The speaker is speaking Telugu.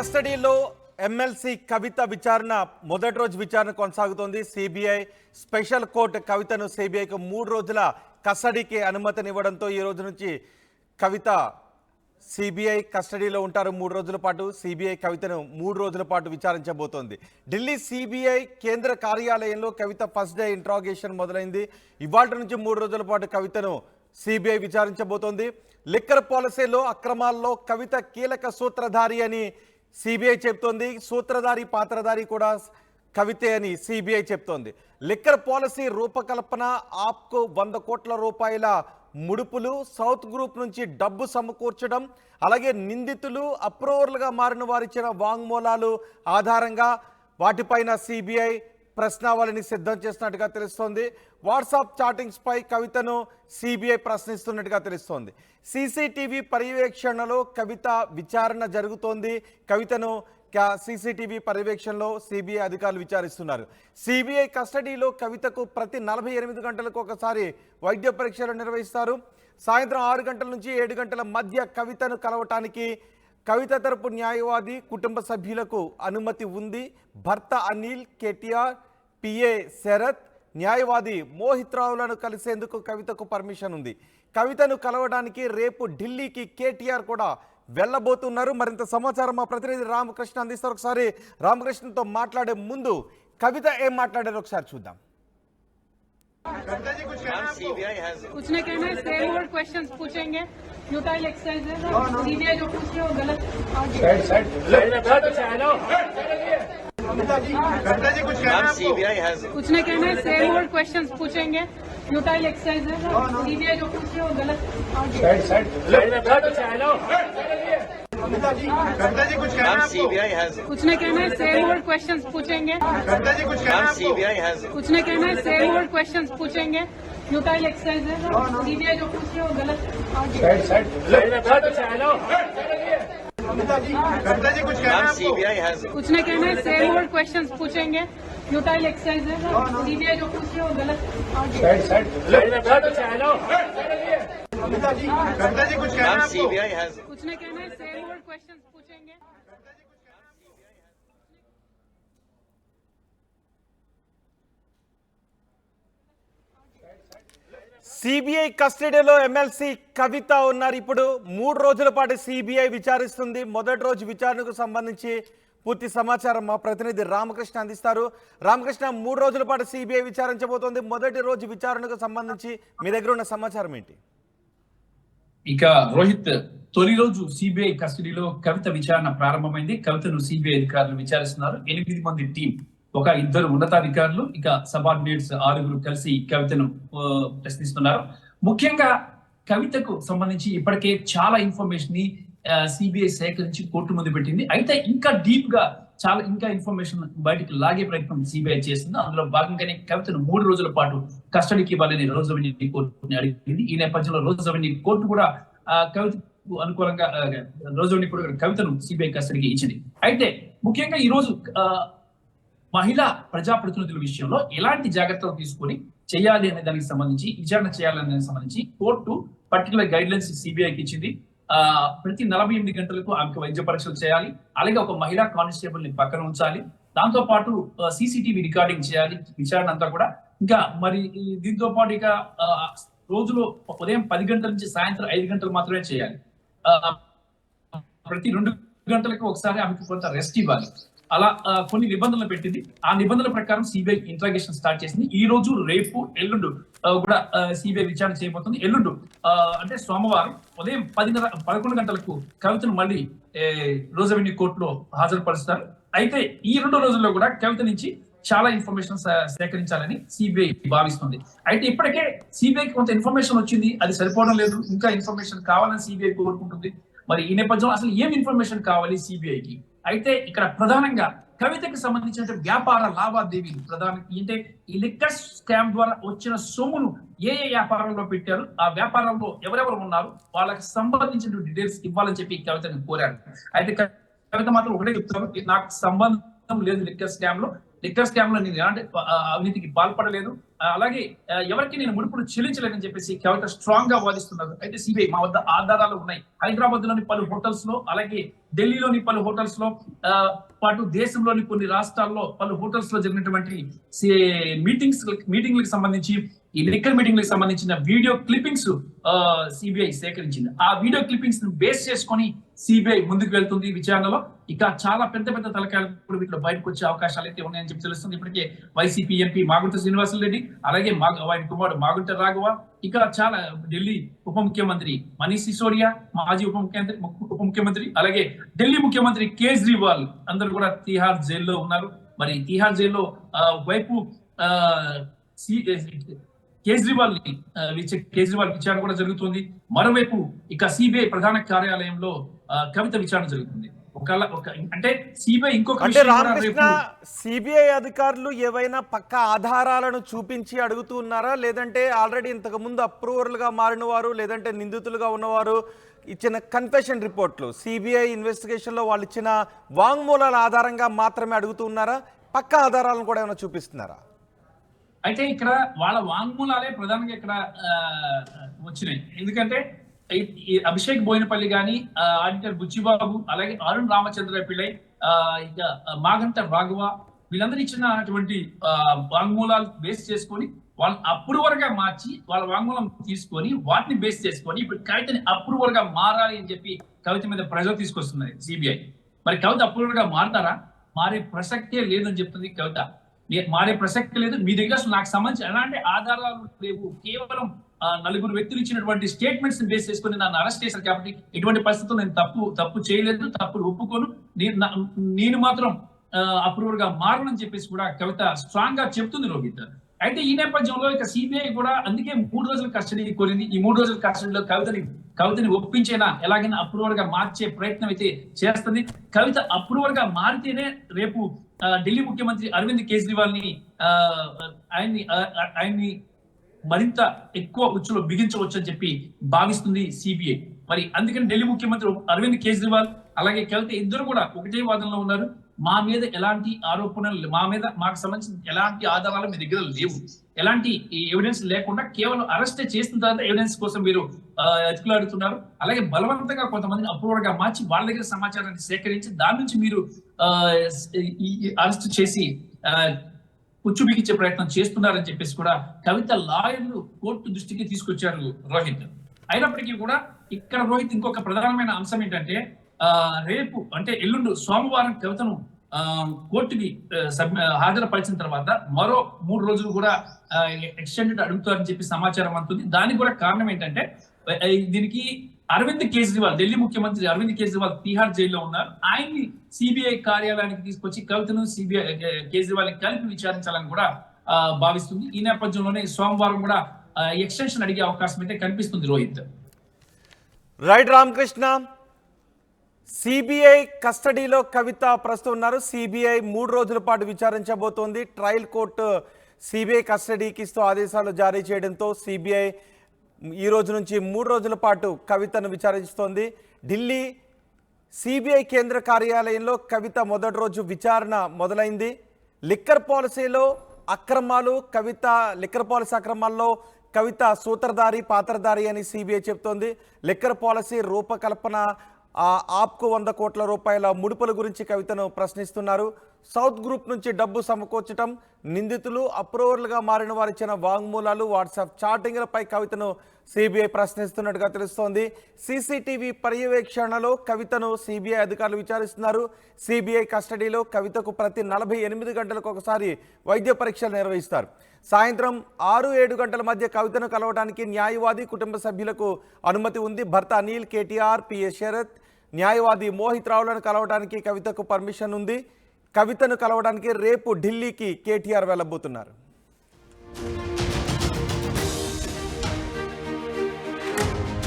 కస్టడీలో ఎమ్మెల్సీ కవిత విచారణ మొదటి రోజు విచారణ కొనసాగుతోంది. సిబిఐ స్పెషల్ కోర్టు కవితను సిబిఐకి మూడు రోజుల కస్టడీకి అనుమతినివ్వడంతో ఈ రోజు నుంచి కవిత సిబిఐ కస్టడీలో ఉంటారు. మూడు రోజుల పాటు సిబిఐ కవితను మూడు రోజుల పాటు విచారించబోతోంది. ఢిల్లీ సిబిఐ కేంద్ర కార్యాలయంలో కవిత ఫస్ట్ డే ఇంట్రాగేషన్ మొదలైంది. ఇవాళ నుంచి మూడు రోజుల పాటు కవితను సిబిఐ విచారించబోతోంది. లిక్కర్ పాలసీలో అక్రమాల్లో కవిత కీలక సూత్రధారి అని సిబిఐ చెప్తోంది సూత్రధారి పాత్రధారి కూడా కవితే అని సిబిఐ చెప్తోంది. లిక్కర్ పాలసీ రూపకల్పన ఆప్కు వంద కోట్ల రూపాయల ముడుపులు సౌత్ గ్రూప్ నుంచి డబ్బు సమకూర్చడం అలాగే నిందితులు అప్రూవర్లుగా మారిన వారిచ్చిన వాంగ్మూలాలు ఆధారంగా వాటిపైన సిబిఐ ప్రశ్నావళిని సిద్ధం చేస్తున్నట్టుగా తెలుస్తోంది. వాట్సాప్ చాటింగ్స్పై కవితను సిబిఐ ప్రశ్నిస్తున్నట్టుగా తెలుస్తోంది. సీసీటీవీ పర్యవేక్షణలో కవిత విచారణ జరుగుతోంది. కవితను క- సీసీటీవీ పర్యవేక్షణలో సిబిఐ అధికారులు విచారిస్తున్నారు. సిబిఐ కస్టడీలో కవితకు ప్రతి నలభై ఎనిమిది గంటలకు ఒకసారి వైద్య పరీక్షలు నిర్వహిస్తారు. సాయంత్రం ఆరు గంటల నుంచి ఏడు గంటల మధ్య కవితను కలవటానికి కవిత తరపు న్యాయవాది కుటుంబ సభ్యులకు అనుమతి ఉంది భర్త అనిల్ కేటీఆర్ పిఏ శరత్ న్యాయవాది మోహిత్ రావులను కలిసేందుకు కవితకు పర్మిషన్ ఉంది కవితను కలవడానికి రేపు ఢిల్లీకి కేటీఆర్ కూడా వెళ్ళబోతున్నారు మరింత సమాచారం మా ప్రతినిధి రామకృష్ణ అందిస్తారు ఒకసారి రామకృష్ణతో మాట్లాడే ముందు కవిత ఏం మాట్లాడారో ఒకసారి చూద్దాం सीबीआई हैज कुछ नहीं कहना है सेम वर्ड क्वेश्चन पूछेंगे है सीबीआई जो पूछ रही है वो गलत कुछ नहीं कहना है सेम वर्ड क्वेश्चन पूछेंगे। न्यूटाइल एक्सरसाइज है सीबीआई जो पूछ रही है वो गलत और मैम सीबीआई हैज़ कुछ नहीं कहना है सेम वर्ड क्वेश्चन पूछेंगे। मैम सीबीआई हैज़ कुछ नहीं कहना है सेम वर्ड क्वेश्चन पूछेंगे। न्यूटाइल एक्सरसाइज है सीबीआई जो पूछ रही है वो गलत और सीबीआई हैज़ कुछ नहीं कहना है सेम वर्ड क्वेश्चन पूछेंगे। न्यूटाइल एक्सरसाइज है सीबीआई जो पूछ रही है वो गलत और हैज़ कुछ नहीं कहना है सेम वर्ड क्वेश्चन సిబిఐ కస్టడీలో ఎమ్మెల్సీ కవిత ఉన్నారు. ఇప్పుడు మూడు రోజుల పాటు సిబిఐ విచారిస్తుంది. మొదటి రోజు విచారణకు సంబంధించి పూర్తి సమాచారం మా ప్రతినిధి రామకృష్ణ అందిస్తారు. రామకృష్ణ మూడు రోజుల పాటు సిబిఐ విచారించబోతోంది. మొదటి రోజు విచారణకు సంబంధించి మీ దగ్గర ఉన్న సమాచారం ఏంటి? ఇక రోహిత్ తొలి రోజు సిబిఐ కస్టడీలో కవిత విచారణ ప్రారంభమైంది. కవితను సిబిఐ అధికారులు విచారిస్తున్నారు. ఎనిమిది మంది టీం ఒక ఇద్దరు ఉన్నతాధికారులు ఇక సబార్డినేట్స్ ఆరుగురు కలిసి కవితను ప్రశ్నిస్తున్నారు. ముఖ్యంగా కవితకు సంబంధించి ఇప్పటికే చాలా ఇన్ఫర్మేషన్ని సిబిఐ సేకరించి కోర్టు ముందు పెట్టింది. అయితే ఇంకా డీప్గా చాలా ఇంకా ఇన్ఫర్మేషన్ బయటకు లాగే ప్రయత్నం సిబిఐ చేస్తుంది. అందులో భాగంగానే కవితను మూడు రోజుల పాటు కస్టడీకి ఇవ్వాలని రోజు అవన్నీ కోర్టుని అడిగింది. ఈ నేపథ్యంలో రోజు అవన్నీ కోర్టు కూడా కవిత కవితకు అనుకూలంగా ఆ, రోజు కూడా కవితను సిబిఐ కస్టడీకి ఇచ్చింది. అయితే ముఖ్యంగా ఈ రోజు మహిళా ప్రజాప్రతినిధుల విషయంలో ఎలాంటి జాగ్రత్తలు తీసుకొని చేయాలి అనే దానికి సంబంధించి విచారణ చేయాలి అనే సంబంధించి కోర్టు పర్టికులర్ గైడ్ లైన్స్ సిబిఐకి ఇచ్చింది. ప్రతి నలభై ఎనిమిది గంటలకు ఆమెకు వైద్య పరీక్షలు చేయాలి. అలాగే ఒక మహిళా కానిస్టేబుల్ని పక్కన ఉంచాలి. దాంతో పాటు సీసీటీవీ రికార్డింగ్ చేయాలి. విచారణ అంతా కూడా. ఇంకా మరి దీంతో పాటు ఇక రోజులో ఉదయం పది గంటల నుంచి సాయంత్రం ఐదు గంటలు మాత్రమే చేయాలి. ప్రతి రెండు గంటలకు ఒకసారి ఆమెకు కొంత రెస్ట్ ఇవ్వాలి. అలా కొన్ని నిబంధనలు పెట్టింది. ఆ నిబంధనల ప్రకారం సిబిఐ ఇంట్రాగేషన్ స్టార్ట్ చేసింది. ఈ రోజు రేపు ఎల్లుండు కూడా సిబిఐ విచారణ చేయబోతుంది. ఎల్లుండు అంటే సోమవారం ఉదయం పదిన్నర పదకొండు గంటలకు కవితను మళ్ళీ రోజవెన్యూ కోర్టులో హాజరుపరుస్తారు. అయితే ఈ రెండు రోజుల్లో కూడా కవిత నుంచి చాలా ఇన్ఫర్మేషన్ సేకరించాలని సిబిఐ భావిస్తుంది. అయితే ఇప్పటికే సిబిఐకి కొంత ఇన్ఫర్మేషన్ వచ్చింది. అది సరిపోవడం లేదు. ఇంకా ఇన్ఫర్మేషన్ కావాలని సిబిఐ కోరుకుంటుంది. మరి ఈ నేపథ్యంలో అసలు ఏం ఇన్ఫర్మేషన్ కావాలి సిబిఐకి అయితే ఇక్కడ ప్రధానంగా కవితకు సంబంధించిన వ్యాపార లావాదేవీలు ప్రధాన అంటే ఈ లిక్కర్ స్కామ్ ద్వారా వచ్చిన సొమ్మును ఏ ఏ వ్యాపారంలో పెట్టారు ఆ వ్యాపారంలో ఎవరెవరు ఉన్నారు వాళ్ళకి సంబంధించిన డీటెయిల్స్ ఇవ్వాలని చెప్పి కవితను కోరారు. అయితే కవిత మాత్రం ఒకటే చెప్తాను నాకు సంబంధం లేదు లిక్కర్ స్కామ్లో లిక్కర్ స్కామ్లో నేను ఎలాంటి అవినీతికి పాల్పడలేదు అలాగే ఎవరికి నేను ముడుపులు చెల్లించలేదని చెప్పేసి కేవలం స్ట్రాంగ్గా వాదిస్తున్నారు. అయితే సిబిఐ మా వద్ద ఆధారాలు ఉన్నాయి. హైదరాబాద్లోని పలు హోటల్స్లో అలాగే ఢిల్లీలోని పలు హోటల్స్లో పాటు దేశంలోని కొన్ని రాష్ట్రాల్లో పలు హోటల్స్లో జరిగినటువంటి మీటింగ్స్ మీటింగ్లకు సంబంధించి ఈ లిక్కర్ మీటింగ్లకు సంబంధించిన వీడియో క్లిప్పింగ్స్ సిబిఐ సేకరించింది. ఆ వీడియో క్లిప్పింగ్స్ను బేస్ చేసుకొని సిబిఐ ముందుకు వెళ్తుంది విచారణలో. ఇక చాలా పెద్ద పెద్ద తలకాయలు కూడా వీటిలో బయటకు వచ్చే అవకాశాలు అయితే ఉన్నాయని చెప్పి తెలుస్తుంది. ఇప్పటికే వైసీపీ ఎంపీ మాగుంట శ్రీనివాసులు రెడ్డి అలాగే మా ఆయన కుమారుడు మాగుంట రాఘవ ఇక చాలా ఢిల్లీ ఉప ముఖ్యమంత్రి మనీష్ సిసోడియా మాజీ ఉప ముఖ్యమంత్రి ఉప ముఖ్యమంత్రి అలాగే ఢిల్లీ ముఖ్యమంత్రి కేజ్రీవాల్ అందరూ కూడా తిహార్ జైల్లో ఉన్నారు. మరి తిహార్ జైల్లో వైపు సి- కేజ్రీవాల్ని కేజ్రీవాల్ విచారణ కూడా జరుగుతుంది. మరోవైపు ఇక సిబిఐ ప్రధాన కార్యాలయంలో కవిత విచారణ జరుగుతుంది. ఒక అంటే సిబిఐ ఇంకొక అంటే రామకృష్ణ సిబిఐ అధికారులు ఏవైనా పక్క ఆధారాలను చూపించి అడుగుతూ ఉన్నారా? లేదంటే ఆల్రెడీ ఇంతకు ముందు అప్రూవర్లుగా మారిన వారు లేదంటే నిందితులుగా ఉన్నవారు ఇచ్చిన కన్ఫెషన్ రిపోర్ట్లు సిబిఐ ఇన్వెస్టిగేషన్లో వాళ్ళు ఇచ్చిన వాంగ్మూలాల ఆధారంగా మాత్రమే అడుగుతూ ఉన్నారా? పక్క ఆధారాలను కూడా ఏమైనా చూపిస్తున్నారా? అయితే ఇక్కడ వాళ్ళ వాంగ్మూలాలే ప్రధానంగా ఇక్కడ ఆ, వచ్చినాయి. ఎందుకంటే అభిషేక్ బోయినపల్లి గాని ఆడిటర్ బుచ్చిబాబు అలాగే అరుణ్ రామచంద్ర పిల్లై ఇక మాగంట రాఘవ వీళ్ళందరూ ఇచ్చినటువంటి ఆ, వాంగ్మూలాలు బేస్ చేసుకొని వాళ్ళని అప్రూవర్గా మార్చి వాళ్ళ వాంగ్మూలం తీసుకొని వాటిని బేస్ చేసుకొని ఇప్పుడు కవితని అప్రూవర్గా మారాలి అని చెప్పి కవిత మీద ప్రజలు తీసుకొస్తున్నది సిబిఐ. మరి కవిత అప్రూవర్గా మారతారా? మారే ప్రసక్తే లేదని చెప్తుంది కవిత. మారే ప్రసక్తి లేదు. మీ దగ్గర అసలు నాకు సంబంధించి ఎలాంటి ఆధారాలు లేవు. కేవలం నలుగురు వ్యక్తులు ఇచ్చినటువంటి స్టేట్మెంట్స్ బేస్ చేసుకుని నన్ను అరెస్ట్ చేశారు కాబట్టి ఎటువంటి పరిస్థితుల్లో నేను తప్పు తప్పు చేయలేదు తప్పులు ఒప్పుకోను. నేను నేను మాత్రం అప్రూవర్గా మారనని చెప్పేసి కూడా కవిత స్ట్రాంగ్గా చెప్తుంది రోహిత్. అయితే ఈ నేపథ్యంలో ఇక సిబిఐ కూడా అందుకే మూడు రోజుల కస్టడీ కోరింది. ఈ మూడు రోజుల కస్టడీలో కవితని కవితని ఒప్పించేనా ఎలాగైనా అప్రూవర్గా మార్చే ప్రయత్నం అయితే చేస్తుంది. కవిత అప్రూవర్గా మారితేనే రేపు ఢిల్లీ ముఖ్యమంత్రి అరవింద్ కేజ్రీవాల్ని ఆ, ఆయన్ని ఆయన్ని మరింత ఎక్కువ ఉచ్చులో బిగించవచ్చు అని చెప్పి భావిస్తుంది సిబిఐ. మరి అందుకని ఢిల్లీ ముఖ్యమంత్రి అరవింద్ కేజ్రీవాల్ అలాగే కవిత ఇద్దరు కూడా ఒకటే వాదనలో ఉన్నారు. మా మీద ఎలాంటి ఆరోపణలు మా మీద మాకు సంబంధించిన ఎలాంటి ఆధారాలు మీ దగ్గర లేవు. ఎలాంటి ఎవిడెన్స్ లేకుండా కేవలం అరెస్ట్ చేసిన తర్వాత ఎవిడెన్స్ కోసం మీరు ఆ, అలాగే బలవంతంగా కొంతమందిని అప్రూవర్గా మార్చి వాళ్ళ దగ్గర సమాచారాన్ని సేకరించి దాని నుంచి మీరు అరెస్ట్ చేసి ఆ, ప్రయత్నం చేస్తున్నారని చెప్పేసి కూడా కవిత లాయర్లు కోర్టు దృష్టికి తీసుకొచ్చారు రోహిత్. అయినప్పటికీ కూడా ఇక్కడ రోహిత్ ఇంకొక ప్రధానమైన అంశం ఏంటంటే రేపు అంటే ఎల్లుండు సోమవారం కవితను కోర్టుకి హాజరుపరిచిన తర్వాత మరో మూడు రోజులు కూడా ఎక్స్టెండెడ్ అడుగుతారని చెప్పి సమాచారం అందుతుంది. దానికి కూడా కారణం ఏంటంటే దీనికి అరవింద్ కేజ్రీవాల్ ఢిల్లీ ముఖ్యమంత్రి అరవింద్ కేజ్రీవాల్ తిహార్ జైల్లో ఉన్నారు. ఆయన్ని సిబిఐ కార్యాలయానికి తీసుకొచ్చి కవితను సిబిఐ కేజ్రీవాల్ కలిపి విచారించాలని కూడా భావిస్తుంది. ఈ నేపథ్యంలోనే సోమవారం కూడా ఎక్స్టెన్షన్ అడిగే అవకాశం అయితే కనిపిస్తుంది రోహిత్. రైట్ రామకృష్ణ సిబిఐ కస్టడీలో కవిత ప్రస్తుతం ఉన్నారు. సిబిఐ మూడు రోజుల పాటు విచారించబోతోంది. ట్రయల్ కోర్టు సిబిఐ కస్టడీకి ఇస్తూ ఆదేశాలు జారీ చేయడంతో సిబిఐ ఈ రోజు నుంచి మూడు రోజుల పాటు కవితను విచారిస్తోంది. ఢిల్లీ సిబిఐ కేంద్ర కార్యాలయంలో కవిత మొదటి రోజు విచారణ మొదలైంది. లిక్కర్ పాలసీలో అక్రమాలు కవిత లిక్కర్ పాలసీ అక్రమాల్లో కవిత సూత్రధారి పాత్రధారి అని సిబిఐ చెప్తోంది. లిక్కర్ పాలసీ రూపకల్పన ఆప్కు వంద కోట్ల రూపాయల ముడుపుల గురించి కవితను ప్రశ్నిస్తున్నారు. సౌత్ గ్రూప్ నుంచి డబ్బు సమకూర్చడం నిందితులు అప్రూవర్లుగా మారిన వారు ఇచ్చిన వాంగ్మూలాలు వాట్సాప్ చాటింగ్లపై కవితను సిబిఐ ప్రశ్నిస్తున్నట్టుగా తెలుస్తోంది. సీసీటీవీ పర్యవేక్షణలో కవితను సిబిఐ అధికారులు విచారిస్తున్నారు. సిబిఐ కస్టడీలో కవితకు ప్రతి నలభై ఎనిమిది గంటలకు ఒకసారి వైద్య పరీక్షలు నిర్వహిస్తారు. సాయంత్రం ఆరు ఏడు గంటల మధ్య కవితను కలవడానికి న్యాయవాది కుటుంబ సభ్యులకు అనుమతి ఉంది. భర్త అనిల్ కేటీఆర్ పిఎస్ శరత్ న్యాయవాది మోహిత్ రావులను కలవడానికి కవితకు పర్మిషన్ ఉంది. కవితను కలవడానికి రేపు ఢిల్లీకి కేటీఆర్ వెళ్ళబోతున్నారు.